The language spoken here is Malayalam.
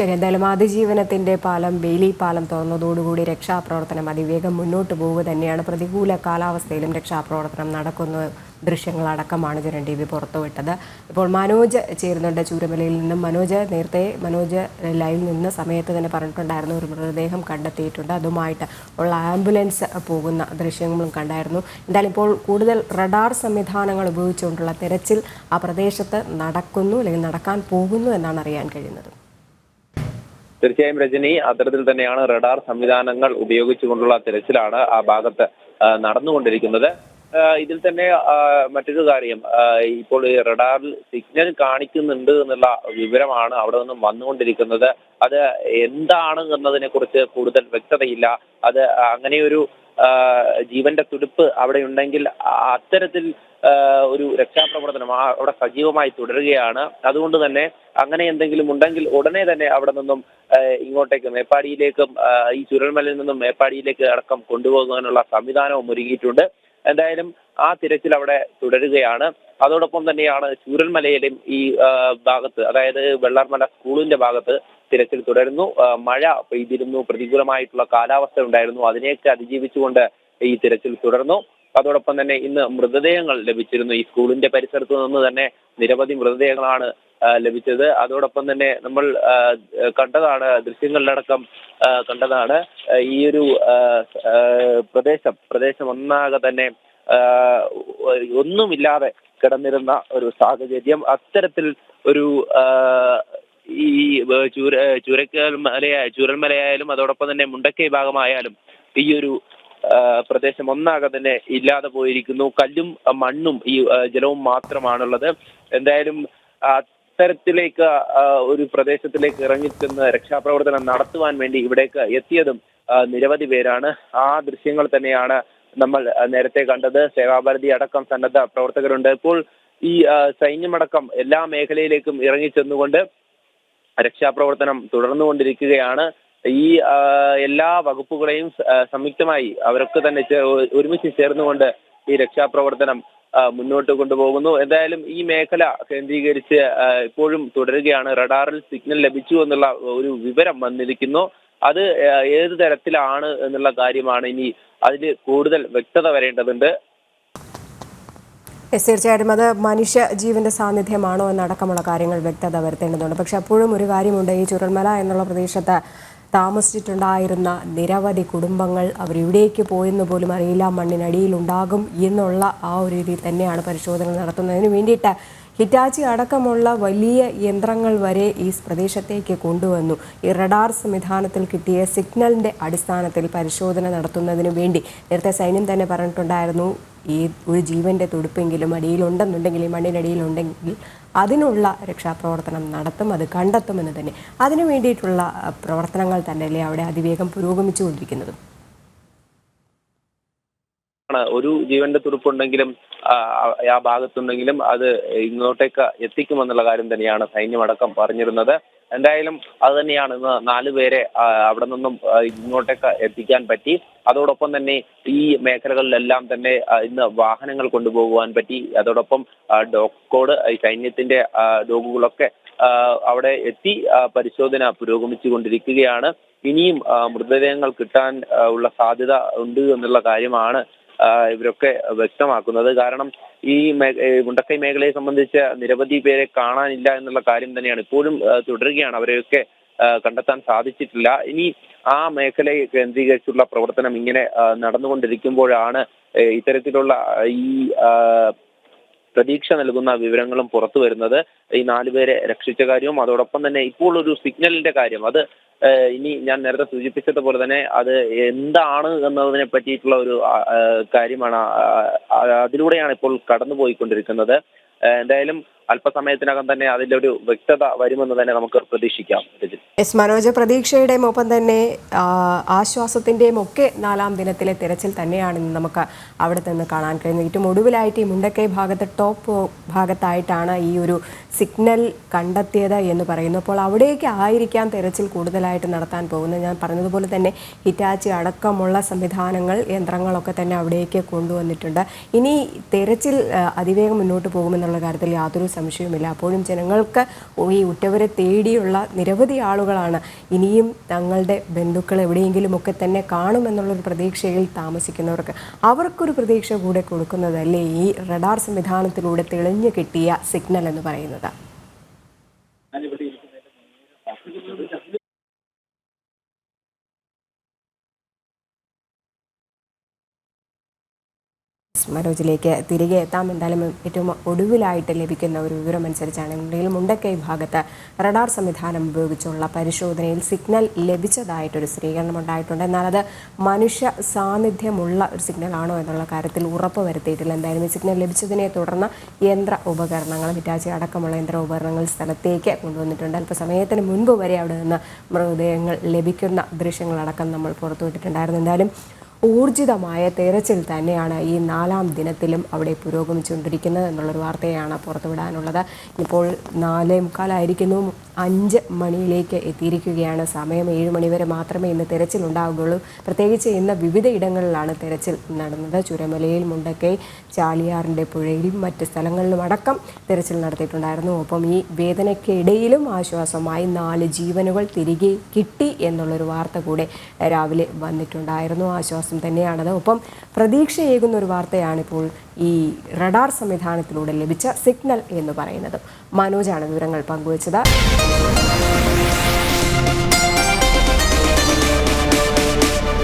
ശരി എന്തായാലും അതിജീവനത്തിന്റെ പാലം ബെയിലി പാലം തുറന്നതോടുകൂടി രക്ഷാപ്രവർത്തനം അതിവേഗം മുന്നോട്ട് പോവുക തന്നെയാണ് പ്രതികൂല കാലാവസ്ഥയിലും രക്ഷാപ്രവർത്തനം നടക്കുന്ന ദൃശ്യങ്ങളടക്കമാണ് ജനൻ ടി വി പുറത്തുവിട്ടത്. ഇപ്പോൾ മനോജ് ചേരുന്നുണ്ട് ചൂരമലയിൽ നിന്നും. മനോജ് നേരത്തെ മനോജ് ലൈവിൽ നിന്ന് സമയത്ത് തന്നെ പറഞ്ഞിട്ടുണ്ടായിരുന്നു ഒരു മൃതദേഹം കണ്ടെത്തിയിട്ടുണ്ട്. അതുമായിട്ട് ഉള്ള ആംബുലൻസ് പോകുന്ന ദൃശ്യങ്ങളും കണ്ടായിരുന്നു. എന്തായാലും ഇപ്പോൾ കൂടുതൽ റഡാർ സംവിധാനങ്ങൾ ഉപയോഗിച്ചുകൊണ്ടുള്ള തെരച്ചിൽ ആ പ്രദേശത്ത് നടക്കുന്നു അല്ലെങ്കിൽ നടക്കാൻ പോകുന്നു എന്നാണ് അറിയാൻ കഴിയുന്നത്. തീർച്ചയായും രജനി അത്തരത്തിൽ തന്നെയാണ് റഡാർ സംവിധാനങ്ങൾ ഉപയോഗിച്ചുകൊണ്ടുള്ള തിരച്ചിലാണ് ആ ഭാഗത്ത് നടന്നുകൊണ്ടിരിക്കുന്നത്. ഇതിൽ തന്നെ മറ്റൊരു കാര്യം ഇപ്പോൾ ഈ റഡാറിൽ സിഗ്നൽ കാണിക്കുന്നുണ്ട് എന്നുള്ള വിവരമാണ് അവിടെ നിന്നും വന്നുകൊണ്ടിരിക്കുന്നത്. അത് എന്താണ് എന്നതിനെ കുറിച്ച് കൂടുതൽ വ്യക്തതയില്ല. അത് അങ്ങനെയൊരു ജീവന്റെ തുടിപ്പ് അവിടെ ഉണ്ടെങ്കിൽ അത്തരത്തിൽ ഒരു രക്ഷാപ്രവർത്തനം അവിടെ സജീവമായി തുടരുകയാണ്. അതുകൊണ്ട് തന്നെ അങ്ങനെ എന്തെങ്കിലും ഉണ്ടെങ്കിൽ ഉടനെ തന്നെ അവിടെ നിന്നും ഇങ്ങോട്ടേക്ക് മേപ്പാടിയിലേക്കും ഈ ചുരൽമലയിൽ നിന്നും മേപ്പാടിയിലേക്ക് അടക്കം കൊണ്ടുപോകാനുള്ള സംവിധാനവും ഒരുക്കിയിട്ടുണ്ട്. എന്തായാലും ആ തിരച്ചിൽ അവിടെ തുടരുകയാണ്. അതോടൊപ്പം തന്നെയാണ് ചൂരൽമലയിലും ഈ ഭാഗത്ത് അതായത് വെള്ളാർമല സ്കൂളിന്റെ ഭാഗത്ത് തിരച്ചിൽ തുടരുന്നു. മഴ പെയ്തിരുന്നു പ്രതികൂലമായിട്ടുള്ള കാലാവസ്ഥ ഉണ്ടായിരുന്നു. അതിനെയൊക്കെ അതിജീവിച്ചുകൊണ്ട് ഈ തിരച്ചിൽ തുടർന്നു. അതോടൊപ്പം തന്നെ ഇന്ന് മൃതദേഹങ്ങൾ ലഭിച്ചിരുന്നു. ഈ സ്കൂളിന്റെ പരിസരത്ത് നിന്ന് തന്നെ നിരവധി മൃതദേഹങ്ങളാണ് ലഭിച്ചത്. അതോടൊപ്പം തന്നെ നമ്മൾ കണ്ടതാണ് ദൃശ്യങ്ങളിലടക്കം കണ്ടതാണ് ഈ ഒരു പ്രദേശം പ്രദേശം ഒന്നാകെ തന്നെ ഒന്നുമില്ലാതെ കിടന്നിരുന്ന ഒരു സാഹചര്യം. അത്തരത്തിൽ ഒരു ഈ ചൂര ചൂരക്കൽ മലയാ ചൂരൽമലയായാലും അതോടൊപ്പം തന്നെ മുണ്ടക്കൈ ഭാഗമായാലും ഈ ഒരു പ്രദേശം ഒന്നാകെ തന്നെ ഇല്ലാതെ പോയിരിക്കുന്നു. കല്ലും മണ്ണും ഈ ജലവും മാത്രമാണുള്ളത്. എന്തായാലും അത്തരത്തിലേക്ക് ഒരു പ്രദേശത്തിലേക്ക് ഇറങ്ങിച്ചെന്ന് രക്ഷാപ്രവർത്തനം നടത്തുവാൻ വേണ്ടി ഇവിടേക്ക് എത്തിയതും നിരവധി പേരാണ്. ആ ദൃശ്യങ്ങൾ തന്നെയാണ് നമ്മൾ നേരത്തെ കണ്ടത്. സേവാഭാരതി അടക്കം സന്നദ്ധ പ്രവർത്തകരുണ്ട്. ഇപ്പോൾ ഈ സൈന്യമടക്കം എല്ലാ മേഖലയിലേക്കും ഇറങ്ങിച്ചെന്നുകൊണ്ട് രക്ഷാപ്രവർത്തനം തുടർന്നുകൊണ്ടിരിക്കുകയാണ്. ഈ എല്ലാ വകുപ്പുകളെയും സംയുക്തമായി അവരൊക്കെ തന്നെ ഒരുമിച്ച് ചേർന്നുകൊണ്ട് ഈ രക്ഷാപ്രവർത്തനം മുന്നോട്ട് കൊണ്ടുപോകുന്നു. എന്തായാലും ഈ മേഖല കേന്ദ്രീകരിച്ച് ഇപ്പോഴും തുടരുകയാണ്. റഡാറിൽ സിഗ്നൽ ലഭിച്ചു എന്നുള്ള ഒരു വിവരം വന്നിരിക്കുന്നു. അത് ഏത് തരത്തിലാണ് എന്നുള്ള കാര്യമാണ് ഇനി അതിൽ കൂടുതൽ വ്യക്തത വരേണ്ടതുണ്ട്. എസ് തീർച്ചയായിട്ടും അത് മനുഷ്യ ജീവന്റെ സാന്നിധ്യമാണോ എന്നടക്കമുള്ള കാര്യങ്ങൾ വ്യക്തത വരുത്തേണ്ടതുണ്ട്. പക്ഷെ അപ്പോഴും ഒരു കാര്യമുണ്ട്. ഈ ചുരൽമല എന്നുള്ള പ്രദേശത്ത് താമസിച്ചിട്ടുണ്ടായിരുന്ന നിരവധി കുടുംബങ്ങൾ അവർ അവരെവിടേക്ക് പോയെന്ന് പോലും അറിയില്ല. മണ്ണിനടിയിൽ ഉണ്ടാകും എന്നുള്ള ആ ഒരു രീതി തന്നെയാണ് പരിശോധന നടത്തുന്നതിന് വേണ്ടിയിട്ട് ഹിറ്റാച്ചി അടക്കമുള്ള വലിയ യന്ത്രങ്ങൾ വരെ ഈ പ്രദേശത്തേക്ക് കൊണ്ടുവന്നു. ഈ റഡാർ സംവിധാനത്തിൽ കിട്ടിയ സിഗ്നലിന്റെ അടിസ്ഥാനത്തിൽ പരിശോധന നടത്തുന്നതിന് വേണ്ടി നേരത്തെ സൈന്യം തന്നെ പറഞ്ഞിട്ടുണ്ടായിരുന്നു ഈ ഒരു ജീവന്റെ തുടുപ്പെങ്കിലും അടിയിലുണ്ടെന്നുണ്ടെങ്കിൽ ഈ മണ്ണിനടിയിലുണ്ടെങ്കിൽ അതിനുള്ള രക്ഷാപ്രവർത്തനം നടത്തും അത് കണ്ടെത്തുമെന്ന് തന്നെ. അതിനു വേണ്ടിയിട്ടുള്ള പ്രവർത്തനങ്ങൾ തന്നെയല്ലേ അവിടെ അതിവേഗം പുരോഗമിച്ചുകൊണ്ടിരിക്കുന്നത്. ഒരു ജീവന്റെ തുടുപ്പുണ്ടെങ്കിലും ആ ഭാഗത്തുണ്ടെങ്കിലും അത് ഇങ്ങോട്ടേക്ക് എത്തിക്കുമെന്നുള്ള കാര്യം തന്നെയാണ് സൈന്യമടക്കം പറഞ്ഞിരുന്നത്. എന്തായാലും അത് തന്നെയാണ് ഇന്ന് നാലു പേരെ അവിടെ നിന്നും ഇങ്ങോട്ടേക്ക് എത്തിക്കാൻ പറ്റി. അതോടൊപ്പം തന്നെ ഈ മേഖലകളിലെല്ലാം തന്നെ ഇന്ന് വാഹനങ്ങൾ കൊണ്ടുപോകുവാൻ പറ്റി. അതോടൊപ്പം ഡോക്കോട് സൈന്യത്തിന്റെ ഡോഗുകളൊക്കെ അവിടെ എത്തി പരിശോധന പുരോഗമിച്ചു കൊണ്ടിരിക്കുകയാണ് ഇനിയും മൃതദേഹങ്ങൾ കിട്ടാൻ ഉള്ള സാധ്യത ഉണ്ട് എന്നുള്ള കാര്യമാണ് ഇവരൊക്കെ വ്യക്തമാക്കുന്നത്. കാരണം ഈ മുണ്ടക്കൈ മേഖലയെ സംബന്ധിച്ച് നിരവധി പേരെ കാണാനില്ല എന്നുള്ള കാര്യം തന്നെയാണ്. ഇപ്പോഴും തുടരുകയാണ്. അവരെയൊക്കെ കണ്ടെത്താൻ സാധിച്ചിട്ടില്ല. ഇനി ആ മേഖലയെ കേന്ദ്രീകരിച്ചുള്ള പ്രവർത്തനം ഇങ്ങനെ നടന്നുകൊണ്ടിരിക്കുമ്പോഴാണ് ഇത്തരത്തിലുള്ള ഈ പ്രതീക്ഷ നൽകുന്ന വിവരങ്ങളും പുറത്തു വരുന്നത് ഈ നാലുപേരെ രക്ഷിച്ച കാര്യവും അതോടൊപ്പം തന്നെ ഇപ്പോൾ ഒരു സിഗ്നലിന്റെ കാര്യം. അത് ഇനി ഞാൻ നേരത്തെ സൂചിപ്പിച്ചതുപോലെ തന്നെ അത് എന്താണ് എന്നതിനെ പറ്റിയിട്ടുള്ള ഒരു കാര്യമാണ് അതിലൂടെയാണ് ഇപ്പോൾ കടന്നുപോയിക്കൊണ്ടിരിക്കുന്നത്. എന്തായാലും അല്പസമയത്തിനകം തന്നെ അതിന്റെ ഒരു വ്യക്തത വരുമെന്ന് തന്നെ നമുക്ക് പ്രതീക്ഷിക്കാം എസ് മനോജ് പ്രതീക്ഷയുടെയും ഒപ്പം തന്നെ ആശ്വാസത്തിന്റെയും ഒക്കെ നാലാം ദിനത്തിലെ തിരച്ചിൽ തന്നെയാണ് നമുക്ക് അവിടെ നിന്ന് കാണാൻ കഴിയുന്നത് ഏറ്റവും ഒടുവിലായിട്ട് ഈ മുണ്ടക്കൈ ഭാഗത്ത് ടോപ്പ് ഭാഗത്തായിട്ടാണ് ഈ ഒരു സിഗ്നൽ കണ്ടെത്തിയത് എന്ന് പറയുന്നു. അപ്പോൾ അവിടേക്ക് ആയിരിക്കാം തിരച്ചിൽ കൂടുതലായിട്ട് നടത്താൻ പോകുന്നത്. ഞാൻ പറഞ്ഞതുപോലെ തന്നെ ഹിറ്റാച്ചി അടക്കമുള്ള സംവിധാനങ്ങൾ യന്ത്രങ്ങളൊക്കെ തന്നെ അവിടേക്ക് കൊണ്ടുവന്നിട്ടുണ്ട്. ഇനി തിരച്ചിൽ അതിവേഗം മുന്നോട്ട് പോകുമെന്നുള്ള കാര്യത്തിൽ യാതൊരു സംശയവുമില്ല. അപ്പോഴും ജനങ്ങൾക്ക് ഈ ഉറ്റവരെ തേടിയുള്ള നിരവധി ആളുകളാണ്. ഇനിയും തങ്ങളുടെ ബന്ധുക്കൾ എവിടെയെങ്കിലുമൊക്കെ തന്നെ കാണുമെന്നുള്ളൊരു പ്രതീക്ഷയിൽ താമസിക്കുന്നവർക്ക് അവർക്കൊരു പ്രതീക്ഷ കൂടെ കൊടുക്കുന്നതല്ലേ ഈ റഡാർ സംവിധാനത്തിലൂടെ തെളിഞ്ഞു കിട്ടിയ സിഗ്നൽ എന്ന് പറയുന്നത്? മനോജിലേക്ക് തിരികെ എത്താം. എന്തായാലും ഏറ്റവും ഒടുവിലായിട്ട് ലഭിക്കുന്ന ഒരു വിവരം അനുസരിച്ചാണ് ഇന്ത്യയിൽ മുണ്ടക്കൈ ഭാഗത്ത് റഡാർ സംവിധാനം ഉപയോഗിച്ചുള്ള പരിശോധനയിൽ സിഗ്നൽ ലഭിച്ചതായിട്ടൊരു സ്ഥിരീകരണം ഉണ്ടായിട്ടുണ്ട്. എന്നാൽ അത് മനുഷ്യ സാന്നിധ്യമുള്ള ഒരു സിഗ്നൽ ആണോ എന്നുള്ള കാര്യത്തിൽ ഉറപ്പ് വരുത്തിയിട്ടില്ല. എന്തായാലും ഈ സിഗ്നൽ ലഭിച്ചതിനെ തുടർന്ന് യന്ത്ര ഉപകരണങ്ങൾ ഹിറ്റാച്ചി അടക്കമുള്ള യന്ത്ര ഉപകരണങ്ങൾ സ്ഥലത്തേക്ക് കൊണ്ടുവന്നിട്ടുണ്ട്. അല്പസമയത്തിന് മുൻപ് വരെ അവിടെ നിന്ന് മൃതദേഹങ്ങൾ ലഭിക്കുന്ന ദൃശ്യങ്ങളടക്കം നമ്മൾ പുറത്തുവിട്ടിട്ടുണ്ടായിരുന്നു. എന്തായാലും ഊർജിതമായ തെരച്ചിൽ തന്നെയാണ് ഈ നാലാം ദിനത്തിലും അവിടെ പുരോഗമിച്ചുകൊണ്ടിരിക്കുന്നത് എന്നുള്ളൊരു വാർത്തയാണ് പുറത്തുവിടാനുള്ളത്. ഇപ്പോൾ നാലേ മുക്കാലായിരിക്കുന്നു. അഞ്ച് മണിയിലേക്ക് എത്തിയിരിക്കുകയാണ്. സമയം ഏഴ് മണി വരെ മാത്രമേ ഇന്ന് തെരച്ചിൽ ഉണ്ടാവുകയുള്ളൂ പ്രത്യേകിച്ച് ഇന്ന് വിവിധ ഇടങ്ങളിലാണ് തെരച്ചിൽ നടന്നത്. ചുരമലയിൽ മുണ്ടക്കൈ ചാലിയാറിന്റെ പുഴയിലും മറ്റ് സ്ഥലങ്ങളിലും അടക്കം തെരച്ചിൽ നടത്തിയിട്ടുണ്ടായിരുന്നു. ഒപ്പം ഈ വേദനയ്ക്കിടയിലും ആശ്വാസമായി നാല് ജീവനുകൾ തിരികെ കിട്ടി എന്നുള്ളൊരു വാർത്ത കൂടെ രാവിലെ വന്നിട്ടുണ്ടായിരുന്നു. ആശ്വാസം തന്നെയാണത്. ഒപ്പം പ്രതീക്ഷയേകുന്ന ഒരു വാർത്തയാണിപ്പോൾ ഈ റഡാർ സംവിധാനത്തിലൂടെ ലഭിച്ച സിഗ്നൽ എന്ന് പറയുന്നത്. മനോജാണ് വിവരങ്ങൾ പങ്കുവച്ചത്.